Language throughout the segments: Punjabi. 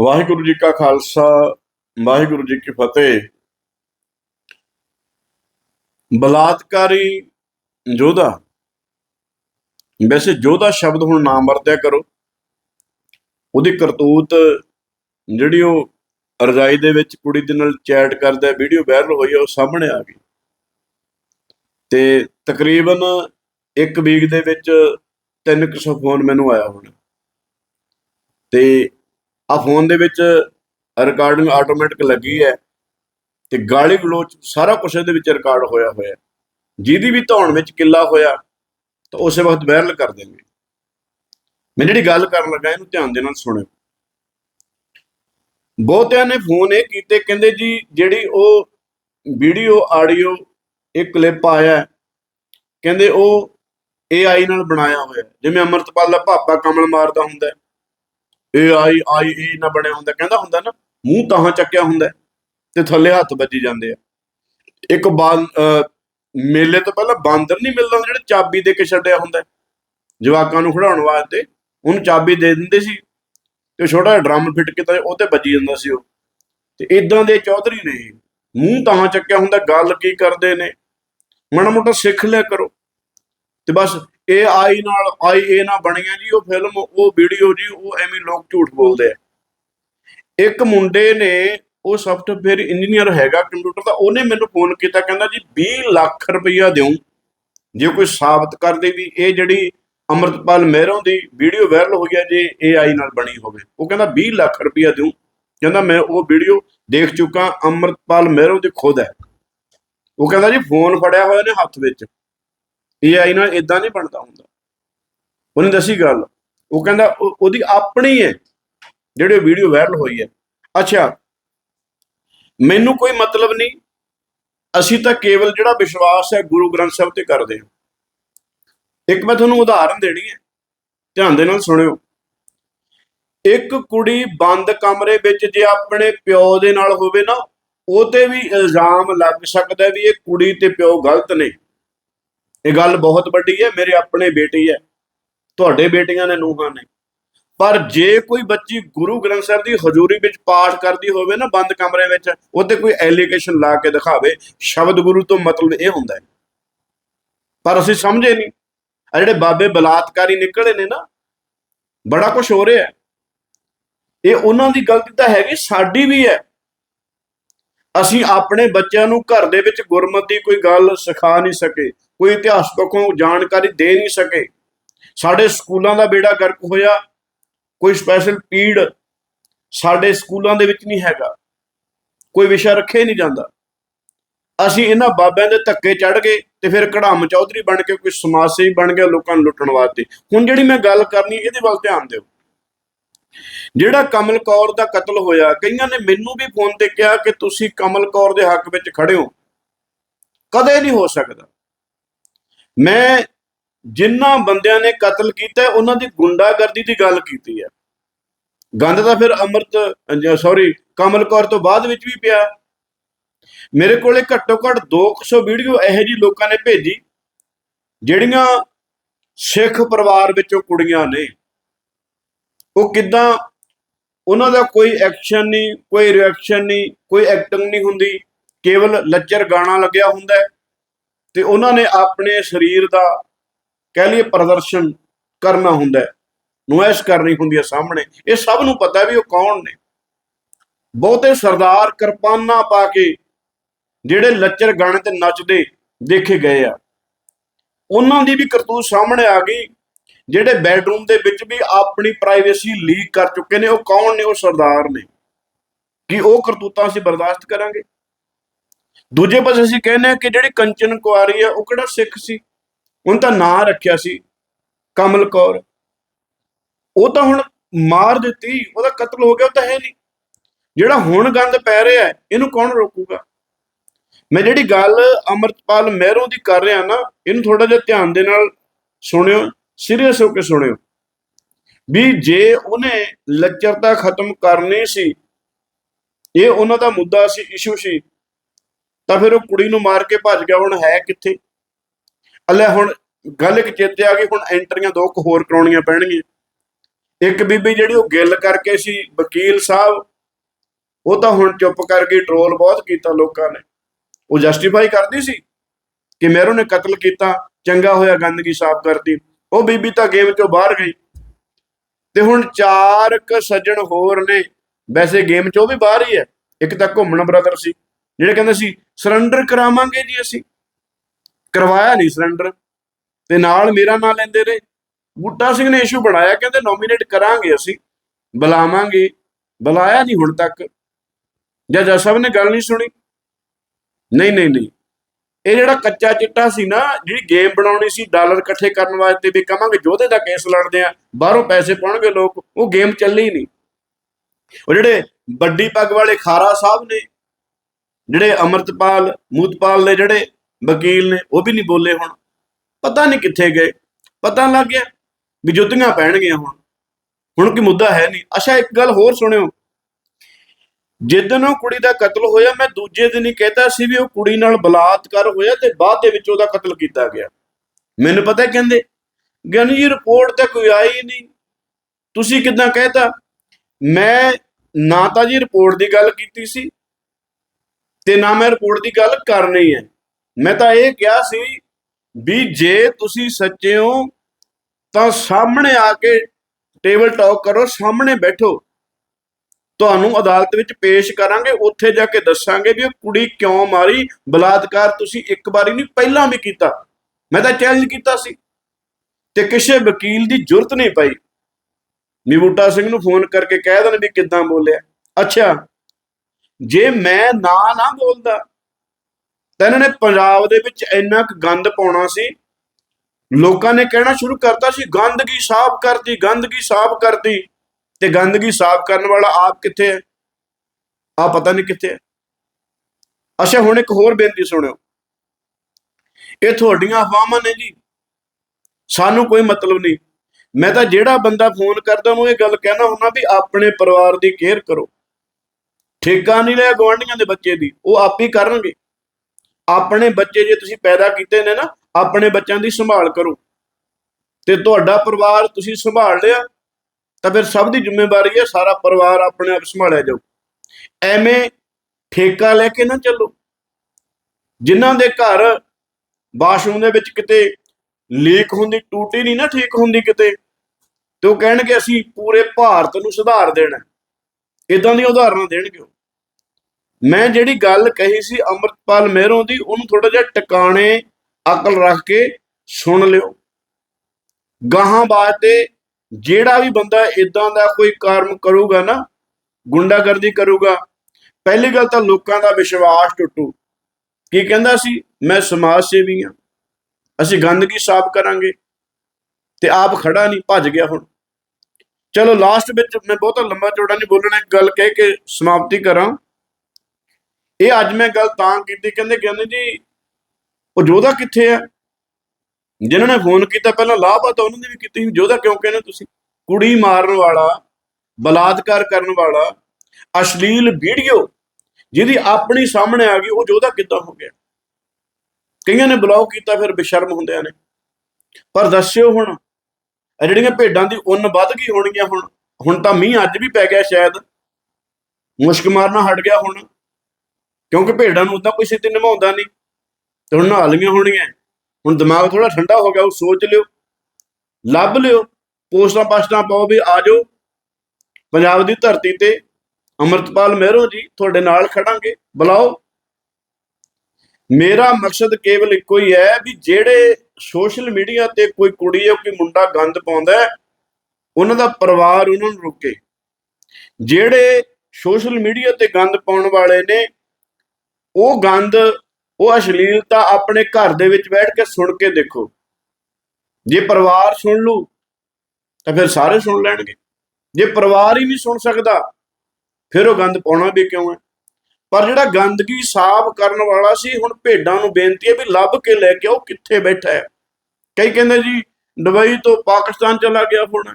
ਵਾਹਿਗੁਰੂ ਜੀ ਕਾ ਖਾਲਸਾ ਵਾਹਿਗੁਰੂ ਜੀ ਕੀ ਫਤਿਹ। ਬਲਾਤਕਾਰੀ ਯੋਧਾ। ਵੈਸੇ ਯੋਧਾ ਸ਼ਬਦ ਹੁਣ ਨਾ ਵਰਤਿਆ ਕਰੋ। ਉਹਦੀ ਕਰਤੂਤ ਜਿਹੜੀ ਉਹ ਰਜਾਈ ਦੇ ਵਿੱਚ ਕੁੜੀ ਦੇ ਨਾਲ ਚੈਟ ਕਰਦਾ ਵੀਡੀਓ ਵਾਇਰਲ ਹੋਈ ਆ, ਉਹ ਸਾਹਮਣੇ ਆ ਗਈ। ਤੇ ਤਕਰੀਬਨ ਇੱਕ ਵੀਕ ਦੇ ਵਿੱਚ 300 ਫੋਨ ਮੈਨੂੰ ਆਇਆ ਹੁਣ। ਤੇ ਆ ਫੋਨ ਦੇ ਵਿੱਚ ਰਿਕਾਰਡਿੰਗ ਆਟੋਮੈਟਿਕ ਲੱਗੀ ਹੈ ਤੇ ਗਾਲੀ ਗਲੋਚ ਸਾਰਾ ਕੁਝ ਇਹਦੇ ਵਿੱਚ ਰਿਕਾਰਡ ਹੋਇਆ ਹੋਇਆ। ਜਿਹਦੀ ਵੀ ਧੌਣ ਵਿੱਚ ਕਿੱਲਾ ਹੋਇਆ, ਤਾਂ ਉਸੇ ਵਕਤ ਵਾਇਰਲ ਕਰ ਦੇਣਗੇ ਮੈਂ ਜਿਹੜੀ ਗੱਲ ਕਰਨ ਲੱਗਾ, ਇਹਨੂੰ ਧਿਆਨ ਦੇ ਨਾਲ ਸੁਣਿਓ। ਬਹੁਤਿਆਂ ਨੇ ਫੋਨ ਇਹ ਕੀਤੇ, ਕਹਿੰਦੇ ਜੀ, ਜਿਹੜੀ ਉਹ ਵੀਡੀਓ ਆਡੀਓ ਇਹ ਕਲਿੱਪ ਆਇਆ ਕਹਿੰਦੇ ਉਹ AI ਨਾਲ ਬਣਾਇਆ ਹੋਇਆ ਜਿਵੇਂ ਅਮਰਤਪਾਲ ਦਾ ਭਾਪਾ ਕਮਲ ਮਾਰਦਾ ਹੁੰਦਾ ਹੈ ਆਈ ਆਈ ਇਹ ਨਾ ਬਣਿਆ ਹੁੰਦਾ। ਕਹਿੰਦਾ ਹੁੰਦਾ ਨਾ, ਮੂੰਹ ਤਾਹਾਂ ਚੱਕਿਆ ਹੁੰਦਾ ਤੇ ਥੱਲੇ ਹੱਥ ਵੱਜੀ ਜਾਂਦੇ ਆ। ਇੱਕ ਮੇਲੇ ਤੋਂ ਪਹਿਲਾਂ ਬਾਂਦਰ ਨਹੀਂ ਮਿਲਦਾ ਜਿਹੜਾ ਚਾਬੀ ਦੇ ਕੇ ਛੱਡਿਆ ਹੁੰਦਾ ਜਵਾਕਾਂ ਨੂੰ ਖੜਾਉਣ ਵਾਸਤੇ ਉਹਨੂੰ ਚਾਬੀ ਦੇ ਦਿੰਦੇ ਸੀ ਤੇ ਛੋਟਾ ਜਿਹਾ ਡਰਮ ਫਿੱਟ ਕੇ ਉਹ ਤੇ ਵੱਜੀ ਜਾਂਦਾ ਸੀ ਉਹ। ਤੇ ਇਦਾਂ ਦੇ ਚੌਧਰੀ ਨੇ ਮੂੰਹ ਤਾਂ ਚੱਕਿਆ ਹੁੰਦਾ, ਗੱਲ ਕੀ ਕਰਦੇ ਨੇ? ਮਾੜਾ ਮੋਟਾ ਸਿੱਖ ਲਿਆ ਕਰੋ। ਤੇ ਬਸ ਇਹ ਆਈ ਨਾਲ ਆਈ ਇਹ ਨਾਲ ਬਣੀਆਂ ਜੀ, ਉਹ ਫਿਲਮ ਉਹ ਵੀਡੀਓ ਜੀ, ਉਹ ਐਵੇਂ ਲੋਕ ਝੂਠ ਬੋਲਦੇ ਆ। ਇੱਕ ਮੁੰਡੇ ਨੇ, ਉਹ ਸੌਫਟਵੇਅਰ ਇੰਜੀਨੀਅਰ ਹੈਗਾ ਕੰਪਿਊਟਰ ਦਾ, ਉਹਨੇ ਮੈਨੂੰ ਫੋਨ ਕੀਤਾ, ਕਹਿੰਦਾ ਜੀ 20 ਲੱਖ ਰੁਪਈਆ ਦਿਉ ਜੇ ਕੋਈ ਸਾਬਤ ਕਰਦੇ ਵੀ ਇਹ ਜਿਹੜੀ ਅਮਰਤਪਾਲ ਮਹਿਰੋਂ ਦੀ ਵੀਡੀਓ ਵਾਇਰਲ ਹੋਈ ਹੈ ਜੇ AI ਨਾਲ ਬਣੀ ਹੋਵੇ। ਉਹ ਕਹਿੰਦਾ 20 ਲੱਖ ਰੁਪਈਆ ਦਿਉ ਕਹਿੰਦਾ, ਮੈਂ ਉਹ ਵੀਡੀਓ ਦੇਖ ਚੁੱਕਾ, ਅਮਰਤਪਾਲ ਮਹਿਰੋਂ ਦੀ ਖੁਦ ਹੈ। ਉਹ ਕਹਿੰਦਾ ਜੀ ਫੋਨ ਫੜਿਆ ਹੋਇਆ ਨੇ ਹੱਥ ਵਿੱਚ। AI ਨਾਲ ਇਦਾਂ ਨਹੀਂ ਬਣਦਾ ਹੁੰਦਾ। ਉਹਨੇ ਦੱਸੀ ਗੱਲ। ਉਹ ਕਹਿੰਦਾ, ਉਹ- ਉਹਦੀ ਆਪਣੀ ਹੈ ਜਿਹੜੀ ਵੀਡੀਓ ਵਾਇਰਲ ਹੋਈ ਹੈ ਅੱਛਾ, ਮੈਨੂੰ ਕੋਈ ਮਤਲਬ ਨਹੀਂ। ਅਸੀਂ ਤਾਂ ਕੇਵਲ ਜਿਹੜਾ ਵਿਸ਼ਵਾਸ ਹੈ ਗੁਰੂ ਗ੍ਰੰਥ ਸਾਹਿਬ ਤੇ ਕਰਦੇ ਹਾਂ। ਇੱਕ ਮੈਂ ਤੁਹਾਨੂੰ ਉਦਾਹਰਨ ਦੇਣੀ ਹੈ ਧਿਆਨ ਦੇ ਨਾਲ ਸੁਣਿਓ। ਇੱਕ ਕੁੜੀ ਬੰਦ ਕਮਰੇ ਵਿੱਚ ਜੇ ਆਪਣੇ ਪਿਓ ਦੇ ਨਾਲ ਹੋਵੇ ਨਾ ਉਹ ਤੇ ਵੀ ਇਲਜ਼ਾਮ ਲੱਗ ਸਕਦਾ ਵੀ ਇਹ ਕੁੜੀ ਤੇ ਪਿਓ ਗਲਤ ਨੇ। ਇਹ ਗੱਲ ਬਹੁਤ ਵੱਡੀ ਹੈ, ਮੇਰੇ ਆਪਣੇ ਬੇਟੀ ਹੈ। ਤੁਹਾਡੇ ਬੇਟੀਆਂ ਨੇ ਨੂਹਾਂ ਨੇ। ਪਰ ਜੇ ਕੋਈ ਬੱਚੀ ਗੁਰੂ ਗ੍ਰੰਥ ਸਾਹਿਬ ਦੀ ਹਜ਼ੂਰੀ ਵਿੱਚ ਪਾਠ ਕਰਦੀ ਹੋਵੇ ਨਾ ਬੰਦ ਕਮਰੇ ਵਿੱਚ ਉਹ ਤੇ ਕੋਈ ਐਲੀਗੇਸ਼ਨ ਲਾ ਕੇ ਦਿਖਾਵੇ, ਸ਼ਬਦ ਗੁਰੂ ਤੋਂ ਮਤਲਬ ਇਹ ਹੁੰਦਾ ਹੈ। ਪਰ ਅਸੀਂ ਸਮਝੇ ਨਹੀਂ। ਆ ਜਿਹੜੇ ਬਾਬੇ ਬਲਾਤਕਾਰੀ ਨਿਕਲੇ ਨੇ ਨਾ, ਬੜਾ ਕੁਝ ਹੋ ਰਿਹਾ ਇਹ ਉਹਨਾਂ ਦੀ ਗਲਤੀ ਤਾਂ ਹੈਗੀ, ਸਾਡੀ ਵੀ ਹੈ। ਅਸੀਂ ਆਪਣੇ ਬੱਚਿਆਂ ਨੂੰ ਘਰ ਦੇ ਵਿੱਚ ਗੁਰਮਤ ਦੀ ਕੋਈ ਗੱਲ ਸਿਖਾ ਨਹੀਂ ਸਕੇ। ਕੋਈ ਇਤਿਹਾਸ ਪੱਖੋਂ ਜਾਣਕਾਰੀ ਦੇ ਨਹੀਂ ਸਕੇ। ਸਾਡੇ ਸਕੂਲਾਂ ਦਾ ਬੇੜਾ ਗਰਕ ਹੋਇਆ। ਕੋਈ ਸਪੈਸ਼ਲ ਪੀੜ ਸਾਡੇ ਸਕੂਲਾਂ ਦੇ ਵਿੱਚ ਨਹੀਂ ਹੈਗਾ। ਕੋਈ ਵਿਸ਼ਾ ਰੱਖਿਆ ਨਹੀਂ ਜਾਂਦਾ। ਅਸੀਂ ਇਹਨਾਂ ਬਾਬਿਆਂ ਦੇ ਧੱਕੇ ਚੜ ਗਏ ਤੇ ਫਿਰ ਕੜਾਮ ਚੌਧਰੀ ਬਣ ਕੇ, ਕੋਈ ਸਮਾਜ ਸੇਵੀ ਬਣ ਗਿਆ ਲੋਕਾਂ ਨੂੰ ਲੁੱਟਣ ਵਾਸਤੇ। ਹੁਣ ਜਿਹੜੀ ਮੈਂ ਗੱਲ ਕਰਨੀ, ਇਹਦੇ ਵੱਲ ਧਿਆਨ ਦਿਓ। ਜਿਹੜਾ ਕਮਲ ਕੌਰ ਦਾ ਕਤਲ ਹੋਇਆ, ਕਈਆਂ ਨੇ ਮੈਨੂੰ ਵੀ ਫੋਨ ਤੇ ਕਿਹਾ ਕਿ ਤੁਸੀਂ ਕਮਲ ਕੌਰ ਦੇ ਹੱਕ ਵਿੱਚ ਖੜੇ ਹੋ। ਕਦੇ ਨਹੀਂ ਹੋ ਸਕਦਾ। ਮੈਂ ਜਿਨ੍ਹਾਂ ਬੰਦਿਆਂ ਨੇ ਕਤਲ ਕੀਤਾ, ਉਹਨਾਂ ਦੀ ਗੁੰਡਾਗਰਦੀ ਦੀ ਗੱਲ ਕੀਤੀ ਹੈ। ਗੰਦ ਤਾਂ ਫਿਰ ਅਮਰਤ ਸੌਰੀ ਕਮਲ ਕੌਰ ਤੋਂ ਬਾਅਦ ਵਿੱਚ ਵੀ ਪਿਆ। ਮੇਰੇ ਕੋਲੇ ਘੱਟੋ ਘੱਟ 200 ਵੀਡੀਓ ਇਹੋ ਜੀ ਲੋਕਾਂ ਨੇ ਭੇਜੀ, ਜਿਹੜੀਆਂ ਸਿੱਖ ਪਰਿਵਾਰ ਵਿੱਚੋਂ ਕੁੜੀਆਂ ਨੇ। ਉਹ ਕਿਦਾਂ ਉਹਨਾਂ ਦਾ ਕੋਈ ਐਕਸ਼ਨ ਨਹੀਂ, ਕੋਈ ਰਿਐਕਸ਼ਨ ਨਹੀਂ, ਕੋਈ ਐਕਟਿੰਗ ਨਹੀਂ ਹੁੰਦੀ, ਕੇਵਲ ਲੱਚਰ ਗਾਣਾ ਲੱਗਿਆ ਹੁੰਦਾ ਹੈ। ਤੇ ਉਹਨਾਂ ਨੇ ਆਪਣੇ ਸਰੀਰ ਦਾ ਕਹਿ ਲਈਏ ਪ੍ਰਦਰਸ਼ਨ ਕਰਨਾ ਹੁੰਦਾ ਹੈ, ਨੁਮਾਇਸ਼ ਕਰਨੀ ਹੁੰਦੀ ਹੈ ਸਾਹਮਣੇ। ਇਹ ਸਭ ਨੂੰ ਪਤਾ ਵੀ ਉਹ ਕੌਣ ਨੇ। ਬਹੁਤੇ ਸਰਦਾਰ ਕਿਰਪਾਨਾਂ ਪਾ ਕੇ ਜਿਹੜੇ ਲੱਚਰ ਗਾਣੇ ਤੇ ਨੱਚਦੇ ਦੇਖੇ ਗਏ ਆ। ਉਹਨਾਂ ਦੀ ਵੀ ਕਰਤੂਤ ਸਾਹਮਣੇ ਆ ਗਈ। ਜਿਹੜੇ ਬੈਡਰੂਮ ਦੇ ਵਿੱਚ ਵੀ ਆਪਣੀ ਪ੍ਰਾਈਵੇਸੀ ਲੀਕ ਕਰ ਚੁੱਕੇ ਨੇ, ਉਹ ਕੌਣ ਨੇ? ਉਹ ਸਰਦਾਰ ਨੇ। ਕੀ ਉਹ ਕਰਤੂਤਾਂ ਅਸੀਂ ਬਰਦਾਸ਼ਤ ਕਰਾਂਗੇ? ਦੂਜੇ ਪਾਸੇ ਅਸੀਂ ਕਹਿੰਦੇ ਆ ਕਿ ਜਿਹੜੀ ਕੰਚਨ ਕੁਆਰੀ ਆ, ਉਹ ਕਿਹੜਾ ਸਿੱਖ ਸੀ? ਉਹਨ ਤਾਂ ਨਾਂ ਰੱਖਿਆ ਸੀ, ਕਮਲ ਕੌਰ। ਉਹ ਤਾਂ ਹੁਣ ਮਾਰ ਦਿੱਤੀ, ਉਹਦਾ ਕਤਲ ਹੋ ਗਿਆ, ਉਹ ਤਾਂ ਹੈ ਨਹੀਂ। ਜਿਹੜਾ ਹੁਣ ਗੰਦ ਪੈ ਰਿਹਾ ਇਹਨੂੰ ਕੌਣ ਰੋਕੂਗਾ? ਮੈਂ ਜਿਹੜੀ ਗੱਲ ਅਮਰਤਪਾਲ ਮਹਿਰੋਂ ਦੀ ਕਰ ਰਿਹਾ ਨਾ, ਇਹਨੂੰ ਥੋੜਾ ਜਿਹਾ ਧਿਆਨ ਦੇ ਨਾਲ ਸੁਣਿਓ ਸੀਰੀਅਸ ਹੋ ਕੇ ਸੁਣਿਓ। ਵੀ ਜੇ ਉਹਨੇ ਲੱਚਰਤਾ ਖਤਮ ਕਰਨੀ ਸੀ, ਇਹ ਉਹਨਾਂ ਦਾ ਮੁੱਦਾ ਸੀ ਇਸ਼ੂ ਸੀ ਤਾਂ ਫਿਰ ਉਹ ਕੁੜੀ ਨੂੰ ਮਾਰ ਕੇ ਭੱਜ ਗਿਆ, ਹੁਣ ਹੈ ਕਿੱਥੇ? ਅੱਲੇ ਹੁਣ ਗੱਲ ਇੱਕ ਚੇਤੇ ਆ ਗਈ, ਹੁਣ ਐਂਟਰੀਆਂ ਦੋ ਕੁ ਹੋਰ ਕਰਾਉਣੀਆਂ ਪੈਣਗੀਆਂ। ਇੱਕ ਬੀਬੀ ਜਿਹੜੀ ਉਹ ਗਿੱਲ ਕਰਕੇ ਸੀ, ਵਕੀਲ ਸਾਹਿਬ, ਉਹ ਤਾਂ ਹੁਣ ਚੁੱਪ ਕਰ ਗਈ ਟਰੋਲ ਬਹੁਤ ਕੀਤਾ ਲੋਕਾਂ ਨੇ। ਉਹ ਜਸਟੀਫਾਈ ਕਰਦੀ ਸੀ ਕਿ ਮੇਰੋ ਨੇ ਕਤਲ ਕੀਤਾ, ਚੰਗਾ ਹੋਇਆ ਗੰਦਗੀ ਸਾਫ਼ ਕਰਤੀ। ਉਹ ਬੀਬੀ ਤਾਂ ਗੇਮ ਚੋਂ ਬਾਹਰ ਗਈ। ਤੇ ਹੁਣ ਚਾਰ ਕ ਸੱਜਣ ਹੋਰ ਨੇ। ਵੈਸੇ ਗੇਮ ਚੋਂ ਵੀ ਬਾਹਰ ਹੀ ਹੈ। ਇੱਕ ਤਾਂ ਘੁੰਮਣ ਬ੍ਰਦਰ ਸੀ। ਜਿਹੜੇ ਕਹਿੰਦੇ ਸੀ ਸਰੈਂਡਰ ਕਰਾਵਾਂਗੇ ਜੀ ਅਸੀਂ। ਕਰਵਾਇਆ ਨਹੀਂ ਸਰੈਂਡਰ ਤੇ ਨਾਲ ਮੇਰਾ ਨਾਂ ਲੈਂਦੇ ਰਹੇ। ਬੂਟਾ ਸਿੰਘ ਨੇ ਇਸ਼ੂ ਬਣਾਇਆ, ਕਹਿੰਦੇ ਨੋਮੀਨੇਟ ਕਰਾਂਗੇ ਅਸੀਂ। ਬੁਲਾਵਾਂਗੇ। ਬੁਲਾਇਆ ਨਹੀਂ ਹੁਣ ਤੱਕ। ਜਾਂ ਜੱਜ ਸਾਹਿਬ ਨੇ ਗੱਲ ਨਹੀਂ ਸੁਣੀ। ਨਹੀਂ ਨਹੀਂ ਨਹੀਂ। ਇਹ ਜਿਹੜਾ ਕੱਚਾ ਚਿੱਟਾ ਸੀ ਨਾ, ਜਿਹੜੀ ਗੇਮ ਬਣਾਉਣੀ ਸੀ, ਡਾਲਰ ਇਕੱਠੇ ਕਰਨ ਵਾਸਤੇ ਵੀ ਕਹਾਂਗੇ ਯੋਧੇ ਦਾ ਕੇਸ ਲੜਦੇ ਆ, ਬਾਹਰੋਂ ਪੈਸੇ ਪਾਉਣਗੇ ਲੋਕ, ਉਹ ਗੇਮ ਚੱਲੀ ਨਹੀਂ। ਉਹ ਜਿਹੜੇ ਵੱਡੀ ਪੱਗ ਵਾਲੇ ਖਾਰਾ ਸਾਹਿਬ ਨੇ ਜਿਹੜੇ ਅਮਰਤਪਾਲ, ਮੂਤਪਾਲ ਦੇ ਜਿਹੜੇ ਵਕੀਲ ਨੇ, ਉਹ ਵੀ ਨਹੀਂ ਬੋਲੇ ਹੁਣ। ਪਤਾ ਨਹੀਂ ਕਿੱਥੇ ਗਏ। ਪਤਾ ਲੱਗ ਗਿਆ ਵੀ ਜੁੱਤੀਆਂ ਪੈਣਗੀਆਂ ਹੁਣ। ਹੁਣ ਕੀ ਮੁੱਦਾ ਹੈ ਨਹੀਂ। ਅੱਛਾ, ਇੱਕ ਗੱਲ ਹੋਰ ਸੁਣਿਓ। ਜਿੱਦਨ ਉਹ ਕੁੜੀ ਦਾ ਕਤਲ ਹੋਇਆ, ਮੈਂ ਦੂਜੇ ਦਿਨ ਹੀ ਕਹਿਤਾ ਸੀ ਵੀ ਉਹ ਕੁੜੀ ਨਾਲ ਬਲਾਤਕਾਰ ਹੋਇਆ ਤੇ ਬਾਅਦ ਦੇ ਵਿੱਚ ਉਹਦਾ ਕਤਲ ਕੀਤਾ ਗਿਆ। ਮੈਨੂੰ ਪਤਾ ਕਹਿੰਦੇ, ਗਿਆਨੀ ਜੀ, ਰਿਪੋਰਟ ਤਾਂ ਕੋਈ ਆਈ ਨਹੀਂ। ਤੁਸੀਂ ਕਿਦਾਂ ਕਹਿਤਾ? ਮੈਂ ਨਾ ਤਾਂ ਜੀ ਰਿਪੋਰਟ ਦੀ ਗੱਲ ਕੀਤੀ ਸੀ ਤੇ ਨਾ ਮੈਂ ਰਿਪੋਰਟ ਦੀ ਗੱਲ ਕਰਨੀ ਹੈ। ਮੈਂ ਤਾਂ ਇਹ ਕਿਹਾ ਸੀ ਵੀ ਜੇ ਤੁਸੀਂ ਸੱਚੇ ਹੋ, ਤਾਂ ਸਾਹਮਣੇ ਆ ਕੇ ਟੇਬਲ ਟਾਕ ਕਰੋ, ਸਾਹਮਣੇ ਬੈਠੋ। ਤੁਹਾਨੂੰ ਅਦਾਲਤ ਵਿੱਚ ਪੇਸ਼ ਕਰਾਂਗੇ, ਉੱਥੇ ਜਾ ਕੇ ਦੱਸਾਂਗੇ ਵੀ ਉਹ ਕੁੜੀ ਕਿਉਂ ਮਾਰੀ। ਬਲਾਤਕਾਰ ਤੁਸੀਂ ਇੱਕ ਵਾਰੀ ਨਹੀਂ, ਪਹਿਲਾਂ ਵੀ ਕੀਤਾ। ਮੈਂ ਤਾਂ ਚੈਲੰਜ ਕੀਤਾ ਸੀ। ਤੇ ਕਿਸੇ ਵਕੀਲ ਦੀ ਜ਼ਰੂਰਤ ਨਹੀਂ ਪਈ। ਨਿਬੂਟਾ ਸਿੰਘ ਨੂੰ ਫੋਨ ਕਰਕੇ ਕਹਿ ਦੇਣ ਵੀ ਕਿੱਦਾਂ ਬੋਲਿਆ। ਅੱਛਾ ਜੇ ਮੈਂ ਨਾ ਨਾ ਬੋਲਦਾ, ਤਾਂ ਇਹਨਾਂ ਨੇ ਪੰਜਾਬ ਦੇ ਵਿੱਚ ਇੰਨਾ ਕੁ ਗੰਦ ਪਾਉਣਾ ਸੀ। ਲੋਕਾਂ ਨੇ ਕਹਿਣਾ ਸ਼ੁਰੂ ਕਰਤਾ ਸੀ, ਗੰਦਗੀ ਸਾਫ਼ ਕਰਦੀ, ਗੰਦਗੀ ਸਾਫ਼ ਕਰਦੀ। ਤੇ ਗੰਦਗੀ ਸਾਫ਼ ਕਰਨ ਵਾਲਾ ਆਪ ਕਿੱਥੇ ਹੈ? ਆ ਪਤਾ ਨਹੀਂ ਕਿੱਥੇ ਹੈ। ਅੱਛਾ, ਹੁਣ ਇੱਕ ਹੋਰ ਬੇਨਤੀ ਸੁਣਿਓ। ਇਹ ਤੁਹਾਡੀਆਂ ਅਫਵਾਹਾਂ ਨੇ ਜੀ। ਸਾਨੂੰ ਕੋਈ ਮਤਲਬ ਨਹੀਂ। ਮੈਂ ਤਾਂ ਜਿਹੜਾ ਬੰਦਾ ਫੋਨ ਕਰਦਾ, ਉਹਨੂੰ ਇਹ ਗੱਲ ਕਹਿਣਾ ਹੁੰਦਾ ਵੀ ਆਪਣੇ ਪਰਿਵਾਰ ਦੀ ਕੇਅਰ ਕਰੋ। ਠੇਕਾ ਨਹੀਂ ਲਿਆ ਗਵਾਂਢੀਆਂ ਦੇ ਬੱਚੇ ਦੀ, ਉਹ ਆਪ ਹੀ ਕਰਨਗੇ। ਆਪਣੇ ਬੱਚੇ ਜੇ ਤੁਸੀਂ ਪੈਦਾ ਕੀਤੇ ਨੇ ਨਾ, ਆਪਣੇ ਬੱਚਿਆਂ ਦੀ ਸੰਭਾਲ ਕਰੋ। ਤੇ ਤੁਹਾਡਾ ਪਰਿਵਾਰ ਤੁਸੀਂ ਸੰਭਾਲ ਲਿਆ, ਤਾਂ ਫਿਰ ਸਭ ਦੀ ਜ਼ਿੰਮੇਵਾਰੀ ਹੈ ਸਾਰਾ ਪਰਿਵਾਰ ਆਪਣੇ ਆਪ ਸੰਭਾਲਿਆ ਜਾਊ। ਐਵੇਂ ਠੇਕਾ ਲੈ ਕੇ ਨਾ ਚੱਲੋ। ਜਿਨ੍ਹਾਂ ਦੇ ਘਰ ਬਾਥਰੂਮ ਦੇ ਵਿੱਚ ਕਿਤੇ ਲੀਕ ਹੁੰਦੀ, ਟੂਟੀ ਨਹੀਂ ਨਾ ਠੀਕ ਹੁੰਦੀ ਕਿਤੇ, ਤੇ ਉਹ ਕਹਿਣਗੇ ਅਸੀਂ ਪੂਰੇ ਭਾਰਤ ਨੂੰ ਸੁਧਾਰ ਦੇਣਾ। ਇਦਾਂ ਦੀਆਂ ਉਦਾਹਰਨਾਂ ਦੇਣਗੇ ਮੈਂ ਜਿਹੜੀ ਗੱਲ ਕਹੀ ਸੀ ਅੰਮ੍ਰਿਤਪਾਲ ਮਹਿਰੋਂ ਦੀ, ਉਹਨੂੰ ਥੋੜਾ ਜਿਹਾ ਟਿਕਾਣੇ ਅਕਲ ਰੱਖ ਕੇ ਸੁਣ ਲਿਓ। ਗਾਹਾਂ ਵਾਸਤੇ ਜਿਹੜਾ ਵੀ ਬੰਦਾ ਇਦਾਂ ਦਾ ਕੋਈ ਕਰਮ ਕਰੂਗਾ ਨਾ, ਗੁੰਡਾਗਰਦੀ ਕਰੂਗਾ, ਪਹਿਲੀ ਗੱਲ ਤਾਂ ਲੋਕਾਂ ਦਾ ਵਿਸ਼ਵਾਸ ਟੁੱਟੂ। ਕੀ ਕਹਿੰਦਾ ਸੀ? ਮੈਂ ਸਮਾਜ ਸੇਵੀ ਹਾਂ। ਅਸੀਂ ਗੰਦਗੀ ਸਾਫ਼ ਕਰਾਂਗੇ। ਤੇ ਆਪ ਖੜਾ ਨਹੀਂ, ਭੱਜ ਗਿਆ ਹੁਣ। ਚਲੋ ਲਾਸਟ ਵਿੱਚ ਮੈਂ ਬਹੁਤਾ ਲੰਬਾ ਚੌੜਾ ਨਹੀਂ ਬੋਲਣਾ, ਇੱਕ ਗੱਲ ਕਹਿ ਕੇ ਸਮਾਪਤੀ ਕਰਾਂ। ਇਹ ਅੱਜ ਮੈਂ ਗੱਲ ਤਾਂ ਕੀਤੀ, ਕਹਿੰਦੇ ਕਹਿੰਦੇ ਜੀ, ਉਹ ਜੋਧਾ ਕਿੱਥੇ ਆ? ਜਿਨ੍ਹਾਂ ਨੇ ਫੋਨ ਕੀਤਾ, ਪਹਿਲਾਂ ਲਾਭਾ ਉਹਨਾਂ ਨੇ ਵੀ ਕੀਤੀ ਸੀ। ਜੋਧਾ ਕਿਉਂ ਕਹਿੰਦੇ ਤੁਸੀਂ? ਕੁੜੀ ਮਾਰਨ ਵਾਲਾ, ਬਲਾਤਕਾਰ ਕਰਨ ਵਾਲਾ, ਅਸ਼ਲੀਲ ਵੀਡੀਓ ਜਿਹਦੀ ਆਪਣੀ ਸਾਹਮਣੇ ਆ ਗਈ, ਉਹ ਜੋਧਾ ਕਿੱਦਾਂ ਹੋ ਗਿਆ? ਕਈਆਂ ਨੇ ਬਲੌਕ ਕੀਤਾ, ਫਿਰ ਬੇਸ਼ਰਮ ਹੁੰਦਿਆਂ ਨੇ। ਪਰ ਦੱਸਿਓ ਹੁਣ ਇਹ ਜਿਹੜੀਆਂ ਭੇਡਾਂ ਦੀ ਉੱਨ ਵੱਧ ਗਈ ਹੋਣਗੀਆਂ ਹੁਣ ਹੁਣ ਤਾਂ ਮੀਂਹ ਅੱਜ ਵੀ ਪੈ ਗਿਆ ਸ਼ਾਇਦ। ਮੁਸ਼ਕ ਮਾਰਨਾ ਹਟ ਗਿਆ ਹੁਣ। ਕਿਉਂਕਿ ਭੇਡਾਂ ਨੂੰ ਤਾਂ ਕੋਈ ਸਿੱਧੀ ਨਿਭਾਉਂਦਾ ਨਹੀਂ। ਤੇ ਹੁਣ ਨਹਾ ਲਈਆਂ ਹੋਣੀਆਂ ਹੁਣ ਦਿਮਾਗ ਥੋੜਾ ਠੰਡਾ ਹੋ ਗਿਆ, ਉਹ ਸੋਚ ਲਿਓ। ਲੱਭ ਲਿਓ। ਪੋਸਟਾਂ ਪਾਸਟਾਂ ਪਾਓ ਵੀ ਆ ਜਾਓ। ਪੰਜਾਬ ਦੀ ਧਰਤੀ ਤੇ ਅਮਰਤਪਾਲ ਮਹਿਰੋ ਜੀ ਤੁਹਾਡੇ ਨਾਲ ਖੜਾਂਗੇ। ਬੁਲਾਓ। ਮੇਰਾ ਮਕਸਦ ਕੇਵਲ ਇੱਕੋ ਹੀ ਹੈ ਵੀ ਜਿਹੜੇ ਸੋਸ਼ਲ ਮੀਡੀਆ ਤੇ ਕੋਈ ਕੁੜੀ ਜਾਂ ਕੋਈ ਮੁੰਡਾ ਗੰਦ ਪਾਉਂਦਾ ਉਹਨਾਂ ਦਾ ਪਰਿਵਾਰ ਉਹਨਾਂ ਨੂੰ ਰੋਕੇ। ਜਿਹੜੇ ਸੋਸ਼ਲ ਮੀਡੀਆ ਤੇ ਗੰਦ ਪਾਉਣ ਵਾਲੇ ਨੇ, ਉਹ ਗੰਦ, ਉਹ ਅਸ਼ਲੀਲਤਾ ਆਪਣੇ ਘਰ ਦੇ ਵਿੱਚ ਬੈਠ ਕੇ ਸੁਣ ਕੇ ਦੇਖੋ। ਜੇ ਪਰਿਵਾਰ ਸੁਣ ਲੂ, ਤਾਂ ਫਿਰ ਸਾਰੇ ਸੁਣ ਲੈਣਗੇ। ਜੇ ਪਰਿਵਾਰ ਹੀ ਨਹੀਂ ਸੁਣ ਸਕਦਾ, ਫਿਰ ਉਹ ਗੰਦ ਪਾਉਣਾ ਵੀ ਕਿਉਂ ਹੈ? ਪਰ ਜਿਹੜਾ ਗੰਦਗੀ ਸਾਫ਼ ਕਰਨ ਵਾਲਾ ਸੀ, ਹੁਣ ਭੇਡਾਂ ਨੂੰ ਬੇਨਤੀ ਹੈ ਵੀ ਲੱਭ ਕੇ ਲੈ ਕੇ ਆਓ, ਕਿੱਥੇ ਬੈਠਾ ਹੈ। ਕਈ ਕਹਿੰਦੇ ਜੀ, ਦੁਬਈ ਤੋਂ ਪਾਕਿਸਤਾਨ ਚਲਾ ਗਿਆ ਹੁਣ।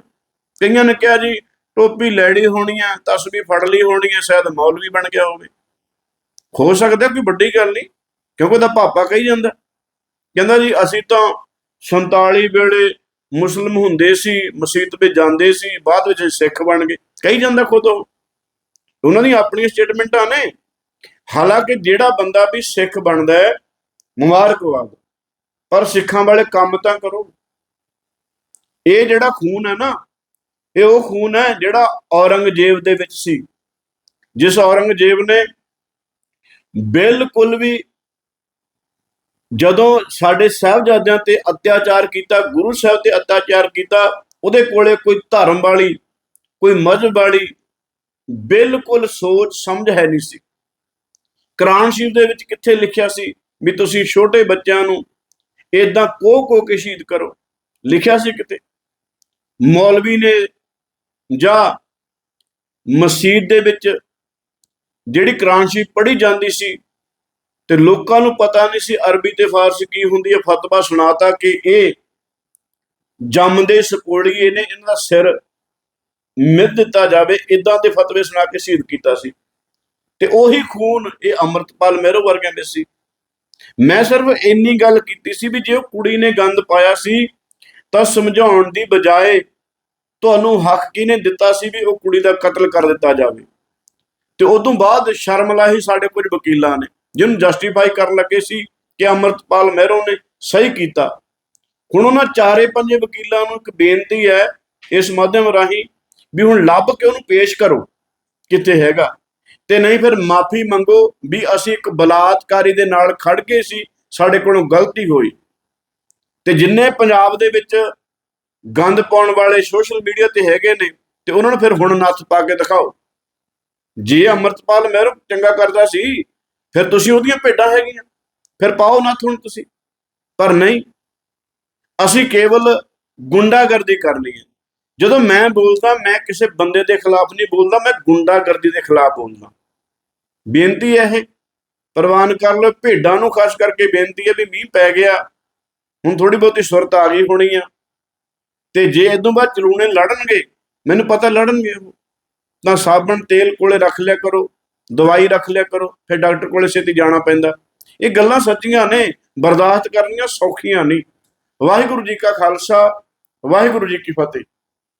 ਕਈਆਂ ਨੇ ਕਿਹਾ ਜੀ, ਟੋਪੀ ਲੈੜੀ ਹੋਣੀ ਆ ਤਸਵੀਰ ਫੜ ਲਈ ਹੋਣੀ ਆ ਸ਼ਾਇਦ ਮੌਲਵੀ ਬਣ ਗਿਆ ਹੋਵੇ। ਹੋ ਸਕਦਾ ਕੋਈ ਵੱਡੀ ਗੱਲ ਨਹੀਂ, ਕਿਉਂਕਿ ਉਹਦਾ ਪਾਪਾ ਕਹੀ ਜਾਂਦਾ। ਕਹਿੰਦਾ ਜੀ, ਅਸੀਂ ਤਾਂ 47 ਵੇਲੇ ਮੁਸਲਮ ਹੁੰਦੇ ਸੀ, ਮਸਜਿਦ ਵਿੱਚ ਜਾਂਦੇ ਸੀ, ਬਾਅਦ ਵਿੱਚ ਸਿੱਖ ਬਣ ਗਏ। ਕਹੀ ਜਾਂਦਾ ਖੁਦ ਉਹਨਾਂ ਦੀਆਂ ਆਪਣੀਆਂ ਸਟੇਟਮੈਂਟਾਂ ਨੇ। ਹਾਲਾਂਕਿ ਜਿਹੜਾ ਬੰਦਾ ਵੀ ਸਿੱਖ ਬਣਦਾ ਹੈ, ਮੁਬਾਰਕਬਾਦ। ਪਰ ਸਿੱਖਾਂ ਵਾਲੇ ਕੰਮ ਤਾਂ ਕਰੋ। ਇਹ ਜਿਹੜਾ ਖੂਨ ਹੈ ਨਾ, ਇਹ ਉਹ ਖੂਨ ਹੈ ਜਿਹੜਾ ਔਰੰਗਜ਼ੇਬ ਦੇ ਵਿੱਚ ਸੀ। ਜਿਸ ਔਰੰਗਜ਼ੇਬ ਨੇ ਬਿਲਕੁਲ ਵੀ ਜਦੋਂ ਸਾਡੇ ਸਾਹਿਬਜ਼ਾਦਿਆਂ ਤੇ ਅਤਿਆਚਾਰ ਕੀਤਾ, ਗੁਰੂ ਸਾਹਿਬ ਤੇ ਅਤਿਆਚਾਰ ਕੀਤਾ, ਉਹਦੇ ਕੋਲੇ ਕੋਈ ਧਰਮ ਵਾਲੀ, ਕੋਈ ਮਜ਼ਹਬ ਵਾਲੀ ਬਿਲਕੁਲ ਸੋਚ ਸਮਝ ਹੈ ਨਹੀਂ ਸੀ। ਕੁਰਾਨ ਸ਼ਰੀਫ ਦੇ ਵਿੱਚ ਕਿੱਥੇ ਲਿਖਿਆ ਸੀ ਵੀ ਤੁਸੀਂ ਛੋਟੇ ਬੱਚਿਆਂ ਨੂੰ ਇਦਾਂ ਕੋ ਕੋ ਕੇ ਸ਼ਹੀਦ ਕਰੋ? ਲਿਖਿਆ ਸੀ ਕਿਤੇ? ਮੌਲਵੀ ਨੇ ਜਾਂ ਮਸਜਿਦ ਦੇ ਵਿੱਚ ਜਿਹੜੀ ਕੁਰਾਨ ਸ਼ਰੀਫ ਪੜ੍ਹੀ ਜਾਂਦੀ ਸੀ ਤੇ ਲੋਕਾਂ ਨੂੰ ਪਤਾ ਨਹੀਂ ਸੀ ਅਰਬੀ ਤੇ ਫਾਰਸੀ ਕੀ ਹੁੰਦੀ ਹੈ, ਫਤਵਾ ਸੁਣਾਤਾ ਕਿ ਇਹ ਜੰਮਦੇ ਸਕੋੜੀਏ ਨੇ, ਇਹਨਾਂ ਦਾ ਸਿਰ ਮਿੱਧ ਦਿੱਤਾ ਜਾਵੇ ਇਦਾਂ ਦੇ ਫਤਵੇ ਸੁਣਾ ਕੇ ਸ਼ਹੀਦ ਕੀਤਾ ਸੀ। ਤੇ ਉਹੀ ਖੂਨ ਇਹ ਅੰਮ੍ਰਿਤਪਾਲ ਮਹਿਰੋ ਵਰਗਿਆਂ ਦੇ ਸੀ। ਮੈਂ ਸਿਰਫ ਇੰਨੀ ਗੱਲ ਕੀਤੀ ਸੀ ਵੀ ਜੇ ਉਹ ਕੁੜੀ ਨੇ ਗੰਦ ਪਾਇਆ ਸੀ, ਤਾਂ ਸਮਝਾਉਣ ਦੀ ਬਜਾਏ ਤੁਹਾਨੂੰ ਹੱਕ ਕਿਹਨੇ ਦਿੱਤਾ ਸੀ ਵੀ ਉਹ ਕੁੜੀ ਦਾ ਕਤਲ ਕਰ ਦਿੱਤਾ ਜਾਵੇ? ਤੇ ਉਦੋਂ ਬਾਅਦ ਸ਼ਰਮ ਲਾਹੀ ਸਾਡੇ ਕੁਝ ਵਕੀਲਾਂ ਨੇ, ਜਿਹਨੂੰ ਜਸਟੀਫਾਈ ਕਰਨ ਲੱਗੇ ਸੀ ਕਿ ਅਮਰਤਪਾਲ ਮਹਿਰੋ ਨੇ ਸਹੀ ਕੀਤਾ। ਹੁਣ ਉਹਨਾਂ ਚਾਰੇ ਪੰਜੇ ਵਕੀਲਾਂ ਨੂੰ ਇੱਕ ਬੇਨਤੀ ਹੈ ਇਸ ਮਾਧਿਅਮ ਰਾਹੀਂ ਵੀ ਹੁਣ ਲੱਭ ਕੇ ਉਹਨੂੰ ਪੇਸ਼ ਕਰੋ, ਕਿੱਥੇ ਹੈਗਾ। ਤੇ ਨਹੀਂ ਫਿਰ ਮਾਫੀ ਮੰਗੋ ਵੀ ਅਸੀਂ ਇੱਕ ਬਲਾਤਕਾਰੀ ਦੇ ਨਾਲ ਖੜ ਗਏ ਸੀ, ਸਾਡੇ ਕੋਲੋਂ ਗਲਤੀ ਹੋਈ। ਤੇ ਜਿੰਨੇ ਪੰਜਾਬ ਦੇ ਵਿੱਚ ਗੰਦ ਪਾਉਣ ਵਾਲੇ ਸੋਸ਼ਲ ਮੀਡੀਆ ਤੇ ਹੈਗੇ ਨੇ, ਤੇ ਉਹਨਾਂ ਨੂੰ ਫਿਰ ਹੁਣ ਨੱਥ ਪਾ ਕੇ ਦਿਖਾਓ। ਜੇ ਅਮਰਤਪਾਲ ਮਹਿਰੂ ਚੰਗਾ ਕਰਦਾ ਸੀ, ਫਿਰ ਤੁਸੀਂ ਉਹਦੀਆਂ ਭੇਡਾਂ ਹੈਗੀਆਂ। ਫਿਰ ਪਾਓ ਨੱਥ ਹੁਣ ਤੁਸੀਂ। ਪਰ ਨਹੀਂ, ਅਸੀਂ ਕੇਵਲ ਗੁੰਡਾਗਰਦੀ ਕਰਨੀ ਹੈ। ਜਦੋਂ ਮੈਂ ਬੋਲਦਾ, ਮੈਂ ਕਿਸੇ ਬੰਦੇ ਦੇ ਖਿਲਾਫ ਨਹੀਂ ਬੋਲਦਾ, ਮੈਂ ਗੁੰਡਾਗਰਦੀ ਦੇ ਖਿਲਾਫ ਬੋਲਦਾ। ਬੇਨਤੀ ਹੈ ਇਹ ਪ੍ਰਵਾਨ ਕਰ ਲਓ, ਭੇਡਾਂ ਨੂੰ ਖਾਸ ਕਰਕੇ ਬੇਨਤੀ ਹੈ ਵੀ ਮੀਂਹ ਪੈ ਗਿਆ, ਹੁਣ ਥੋੜੀ ਬਹੁਤੀ ਸੁਰਤ ਆ ਗਈ ਹੋਣੀ ਆ। ਤੇ ਜੇ ਇਦੋਂ ਬਾਅਦ ਚਲੂਣੇ ਲੜਨਗੇ, ਮੈਨੂੰ ਪਤਾ ਲੜਨਗੇ ਉਹ। ਤਾਂ ਸਾਬਣ ਤੇਲ ਕੋਲੇ ਰੱਖ ਲਿਆ ਕਰੋ, ਦਵਾਈ ਰੱਖ ਲਿਆ ਕਰੋ, ਫਿਰ ਡਾਕਟਰ ਕੋਲੇ ਛੇਤੀ ਜਾਣਾ ਪੈਂਦਾ। ਇਹ ਗੱਲਾਂ ਸੱਚੀਆਂ ਨੇ, ਬਰਦਾਸ਼ਤ ਕਰਨੀਆਂ ਸੌਖੀਆਂ ਨਹੀਂ ਵਾਹਿਗੁਰੂ ਜੀ ਕਾ ਖਾਲਸਾ, ਵਾਹਿਗੁਰੂ ਜੀ ਕੀ ਫਤਿਹ।